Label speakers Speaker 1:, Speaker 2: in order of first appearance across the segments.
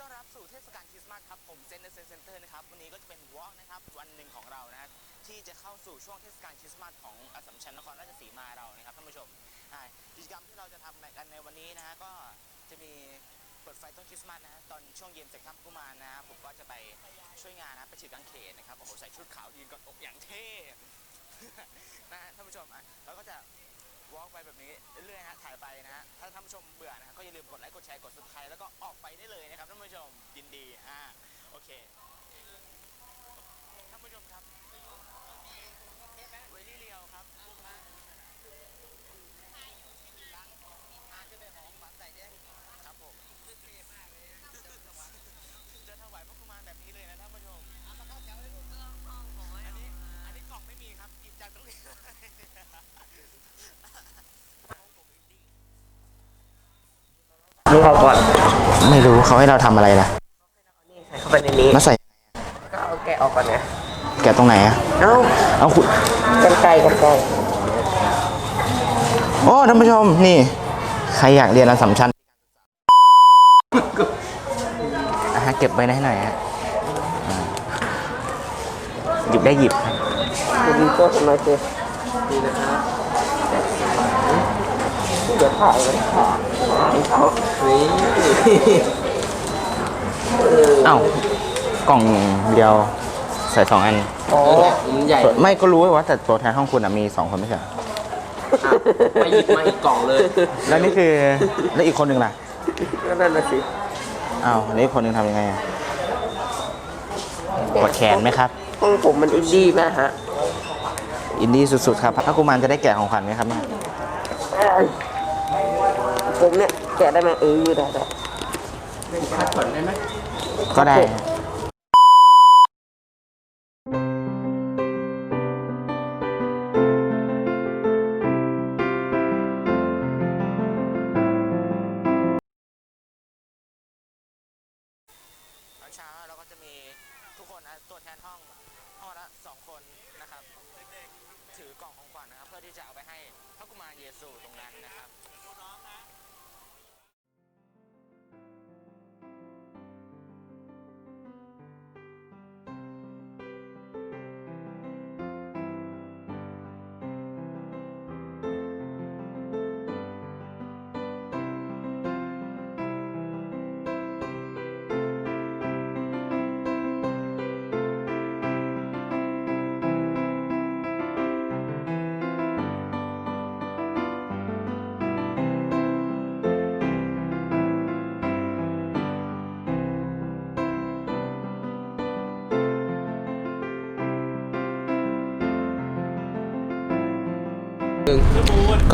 Speaker 1: ต้อนรับสู่เทศกาลคริสต์มาสครับ ผมเซนเตอร์เซ็นเตอร์นะครับ วันนี้ก็จะเป็นวอล์กนะครับ วันหนึ่งของเรานะครที่จะเข้าสู่ช่วงเทศกาลคริสต์มาสของอสัมชัญนครราชสีมาเรานะครับท่านผู้ชมกิจกรรมที่เราจะทำกันในวันนี้นะฮะก็จะมีเปิดไฟต้นคริสต์มาสนะฮะตอนช่วงเย็นเสร็จค่ำกุมารนะฮะผมก็จะไปช่วยงานนะไปฉีดกางเขนนะครับโอ้โหใส่ชุดขาวยืนกอดอกอย่างเท่นะฮะท่านผู้ชมอะเราก็จะ วอล์กไปแบบนี้เรื่อยๆฮะถ่ายไปนะฮะถ้าท่านผู้ชมเบื่อนะฮะก็อย่าลืมกดไลค์กดแชร์กดซับสไครต์แล้วก็ออกไปได้เลยนะครับท่านผู้ชมยินดีอ่าโอเคท่านผู้ชมครับเวลี่เรียวครับครับผมจะถวายพระกุมารแบบนี้เลยนะท่านผู้ชมอันนี้อันนี้กล่องไม่มีครับหยิบจากตรงนี้เลย
Speaker 2: มึงเอาก่อน
Speaker 1: ไม่รู้เขาให้เราทำอะไรนะ
Speaker 2: นี่ใส่เข้าไปในนี้
Speaker 1: มาใส่
Speaker 2: ก็เอาแกะออกก่อนไง
Speaker 1: แกะตรงไหนอะ
Speaker 2: เอ้า
Speaker 1: เอาขุด
Speaker 2: กันไกลกันไกล
Speaker 1: โอ้ท่านผู้ชมนี่ ใครอยากเรียนอันสำชัญอะฮะเก็บไว้ให้หน่อยฮะอ่าหยิบได้หยิบครับ
Speaker 2: ดูดีโต้ทำไมเจ๊ดีนะครับเดี๋ยวถ่ายเลยเอานี่
Speaker 1: เอ้า กล่องเดียวใส่สองอัน
Speaker 2: อ๋อมันใหญ่
Speaker 1: ไม่ก็รู้ว่าแต่ตัวแทนห้องคุณอะมีสองคนไม่ใช่เหรอ
Speaker 2: ไปหยิบมาอีกกล่องเลย
Speaker 1: แล้วนี่คือแล้วอีกคนหนึ่งล่ะ
Speaker 2: ก็นั่นน่ะสิ
Speaker 1: อ้าวแล้วอีกคนหนึ่งทำยังไงอะกดแขนไหมครับ
Speaker 2: ห้องผมมันอินดี้มากฮะ
Speaker 1: อินดี้สุดๆครับพระกุมารจะได้แกะของขวัญไหมครับเนี่ย
Speaker 2: ผมเนี่ย แกะได้ไหมเออได้ได้
Speaker 1: ก็ได้ตอนเช้าเราก็จะมีทุกคนนะตัวแทนห้องห้องละสองคนนะครับ ถือกล่องของขวัญนะครับ เพื่อที่จะเอาไปให้พระกุมารเยซูตรงนั้นนะครับ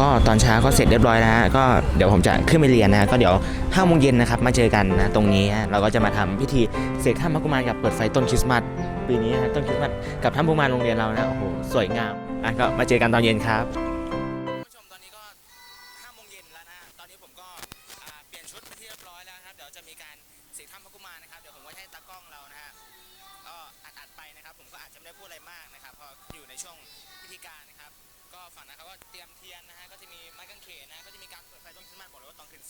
Speaker 1: ก็ตอนเช้าก็เสร็จเรียบร้อยแล้วฮะก็เดี๋ยวผมจะขึ้นไปเรียนนะฮะก็เดี๋ยวห้าโมงเย็นนะครับมาเจอกันนะตรงนี้ฮะเราก็จะมาทำพิธีเสกข้ามพระกุมารกับเปิดไฟต้นคริสต์มาสปีนี้ฮะต้นคริสต์มาสกับท่านผู้มาโรงเรียนเรานะโอ้โหสวยงามอะก็มาเจอกันตอนเย็นครับ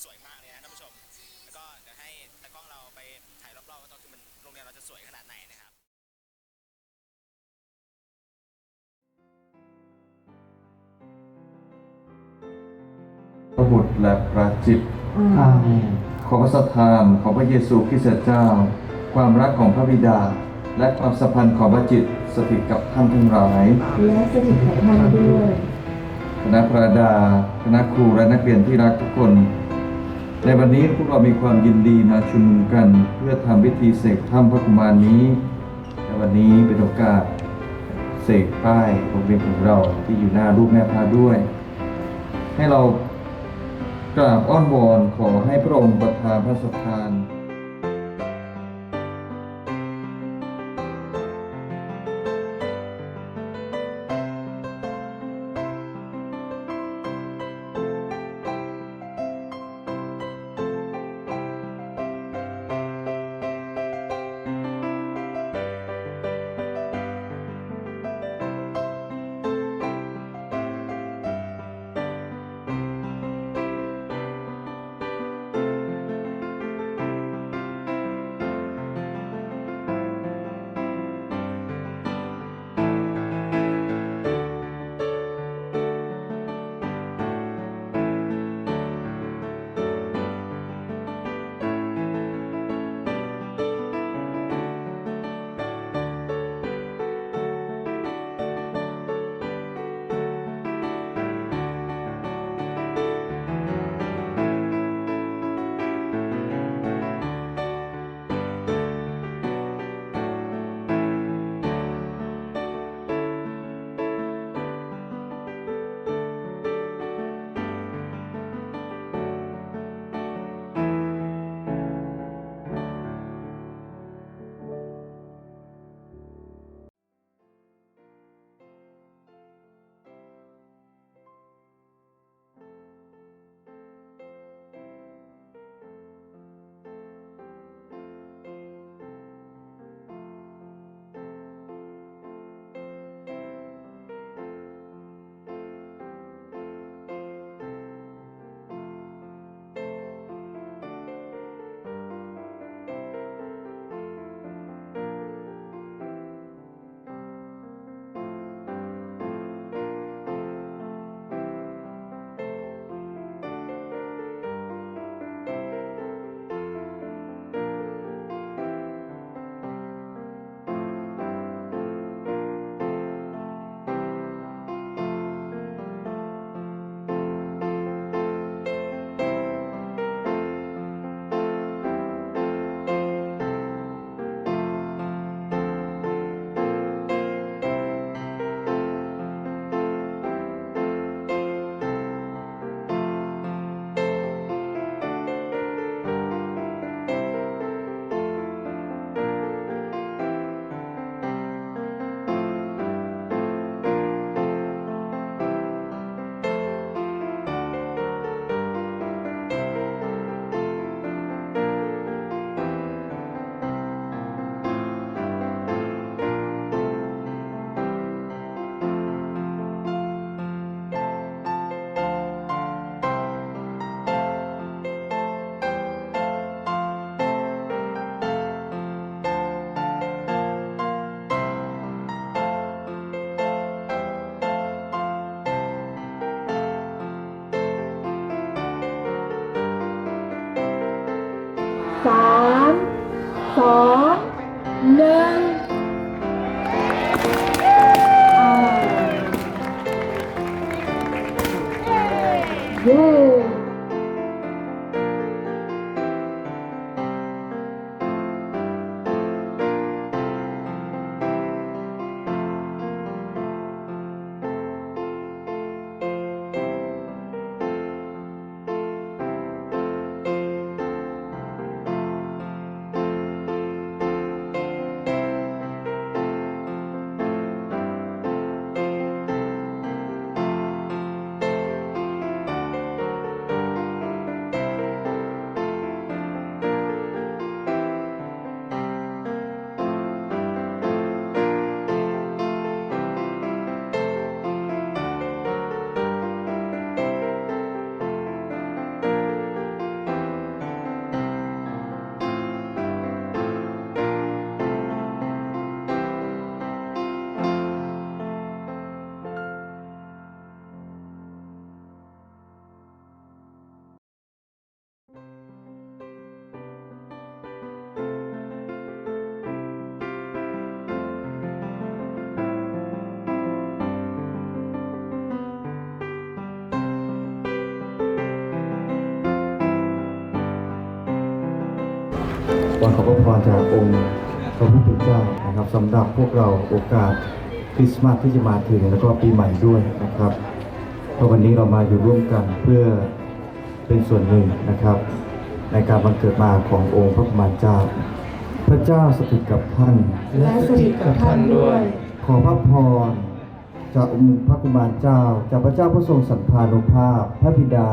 Speaker 1: สวยมากเลยนะท่านผู้ชม แล้วก็เดี๋ยวให้ตากล้องเราไปถ่ายรอบๆว่าตอนคืนมันโรงเรียนเราจะสวยขนาดไหนนะครับ
Speaker 3: พระบุตรและพระจิตรขอพระสถานของพระเยซูคริสต์เจ้า ความรักของพระบิดา และความสัมพันธ์ของพระจิตรสถิตกับท่านทั้งหลาย
Speaker 4: และสถิตกับท่านด้วย
Speaker 3: คณะพระดา คณะครูและนักเรียนที่รักทุกคน ในวันนี้พวกเรามีความยินดีมาชุมนุมกันเพื่อทำพิธีเสกถ้ำพระกุมารนี้ในวันนี้เป็นโอกาสเสกป้ายโรงเรียนของเราที่อยู่หน้ารูปแม่พระด้วย ให้เรากราบอ้อนวอนขอให้พระองค์ประทานพระสถาน
Speaker 4: สามสองหนึ่ง
Speaker 5: วันขอพระพรจากองค์พระผู้เป็นเจ้านะครับสำหรับพวกเราโอกาสคริสต์มาสที่จะมาถึงแล้วก็ปีใหม่ด้วยนะครับเพราะวันนี้เรามาอยู่ร่วมกันเพื่อเป็นส่วนหนึ่งนะครับ ในการบังเกิดมาขององค์พระผู้เป็นเจ้า พระเจ้าสถิตกับท่าน
Speaker 4: และสถิตกับท่านด้วย
Speaker 5: ขอพระพรจากองค์พระกุมารเจ้า จากพระเจ้าผู้ทรงสันพานุภาพ พระบิดา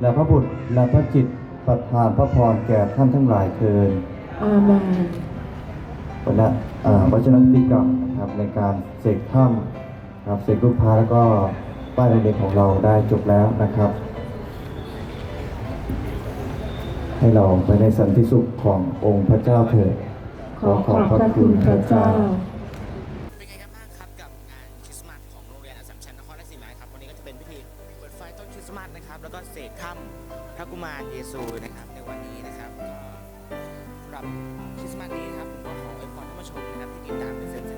Speaker 5: และพระบุตรและพระจิตประทานพระพรแก่ท่านทั้งหลายเทิน
Speaker 4: อาเมน
Speaker 5: วันนี้วัชนันติกรรมนะครับในการเสกถ้ำครับเสกรูปพระแล้วก็ป้ายโรงเรียนของเราได้จบแล้วนะครับ ให้เราไปในสันติสุขขององค์พระเจ้าเถิด
Speaker 4: ขอขอบพระคุณพระเจ้า
Speaker 1: เป็นไงกันบ้างครับกับงานคริสต์มาสของโรงเรียนอัสสัมชัญนครราชสีมาครับวันนี้ก็จะเป็นพิธีเปิดไฟต้นคริสต์มาสนะครับ แล้วก็เสกถ้ำพระกุมารเยซูนะครับในวันนี้นะครับก็ับคริสต์มาสนี้ครับผมก็ขออวยพรท่านผู้ชมนะครับที่ติดตามเป็นเซนเซน